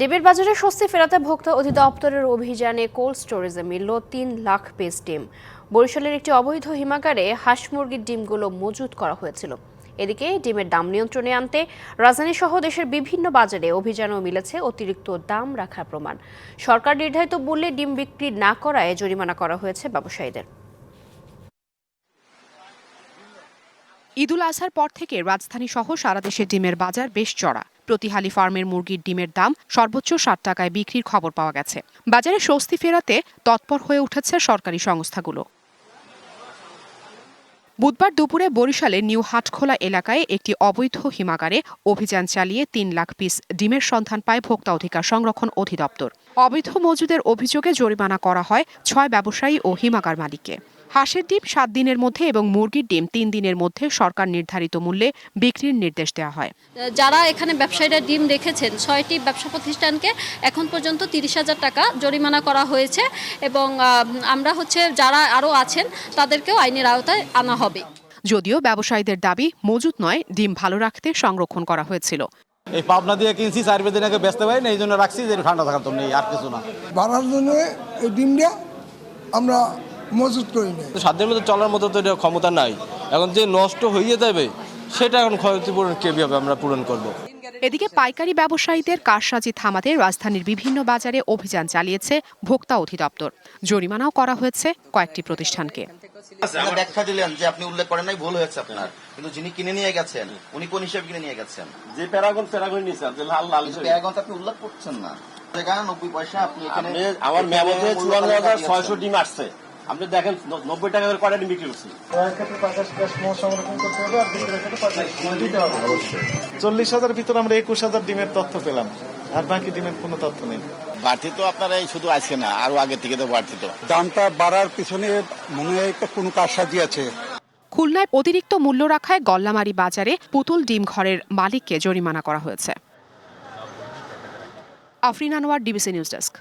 ডিমের বাজারে স্বস্তি ফেরাতে ভোক্তা অধিদপ্তরের অভিযানে কোল্ড স্টোরেজে মিলল তিন লাখ পিস ডিম। বরিশালের একটি অবৈধ হিমাগারে হাঁস মুরগির ডিমগুলো মজুত করা হয়েছিল। এদিকে ডিমের দাম নিয়ন্ত্রণে আনতে রাজধানী সহ দেশের বিভিন্ন বাজারে অভিযানও মিলেছে অতিরিক্ত দাম রাখার প্রমাণ। সরকার নির্ধারিত মূল্যে ডিম বিক্রি না করায় জরিমানা করা হয়েছে ব্যবসায়ীদের। ঈদুল আজহার পর থেকে রাজধানী সহ সারা দেশে ডিমের বাজার বেশ চড়া। প্রতিহালি ফার্মের মুরগির ডিমের দাম সর্বোচ্চ ষাট টাকায় বিক্রির খবর পাওয়া গেছে। বাজারে স্বস্তি ফেরাতে তৎপর হয়ে উঠেছে সরকারি সংস্থাগুলো। বুধবার দুপুরে বরিশালের নিউ হাটখোলা এলাকায় একটি অবৈধ হিমাগারে অভিযান চালিয়ে তিন লাখ পিস ডিমের সন্ধান পায় ভোক্তা অধিকার সংরক্ষণ অধিদপ্তর। অবৈধ মজুদের অভিযোগে জরিমানা করা হয় ছয় ব্যবসায়ী ও হিমাগার মালিককে। হাঁসের ডিম সাত দিনের মধ্যে এবং মুরগির ডিম তিন দিনের মধ্যে সরকার নির্ধারিত মূল্যে বিক্রির নির্দেশ দেওয়া হয়। যারা এখানে ব্যবসায়ীরা ডিম রেখেছেন ছয়টি ব্যবসা প্রতিষ্ঠানকে এখন পর্যন্ত তিরিশ হাজার টাকা জরিমানা করা হয়েছে এবং আমরা হচ্ছে যারা আরও আছেন তাদেরকেও আইনের আওতায় আনা হবে। যদিও ব্যবসায়ীদের দাবি মজুত নয় ডিম ভালো রাখতে সংরক্ষণ করা হয়েছিল। এই পাবনা দিয়ে কিনছি চার বেদিন আগে ব্যস্ত পাই না এই জন্য রাখছি যে ঠান্ডা থাকার জন্য এই আর কিছু না। বাড়ার জন্য এই ডিমটা আমরা মজুত করি না সাধ্যের মধ্যে চলার মতো তো এটা ক্ষমতা নাই। এখন যে নষ্ট হয়ে যাবে সেটা এখন ক্ষতিপূরণ কীভাবে আমরা পূরণ করব। এদিকে পাইকারি ব্যবসায়ীদের কারসাজি থামাতে রাজধানীর বিভিন্ন বাজারে অভিযান চালিয়েছে ভোক্তা অধিদপ্তর। জরিমানাও করা হয়েছে কয়েকটি প্রতিষ্ঠানকে। ব্যাখ্যা দিলেন যে আপনি উল্লেখ করেন নাই ভুল হয়েছে আপনার। কিন্তু যিনি কিনে নিয়ে গেছেন উনি কোন হিসেবে কিনে নিয়ে গেছেন? যে প্যারাগন প্যারাগন নিয়েছেন যে লাল লাল অন্তত আপনি উল্লেখ করছেন না। নব্বই পয়সা আপনি এখানে আমার চুয়ান্ন হাজার ছয়শো ডিম আসছে। আপনি দেখেন নব্বই টাকা করে কয়টা বিক্রি করছি। চল্লিশ হাজার ভিতরে আমরা একুশ হাজার ডিমের তথ্য পেলাম আর বাকি ডিমের কোনো তথ্য নেই। বাড়তি তো আপনারা এই শুধু আজকে না আরও আগে থেকে তো বাড়তি তো দামটা বাড়ার পিছনে মনে হয় একটা কোনো কারসাজি আছে। খুলনায় অতিরিক্ত মূল্য রাখায় গল্লামারি বাজারে পুতুল ডিম ঘরের মালিককে জরিমানা করা হয়েছে। Afrin Anwar DBC news desk.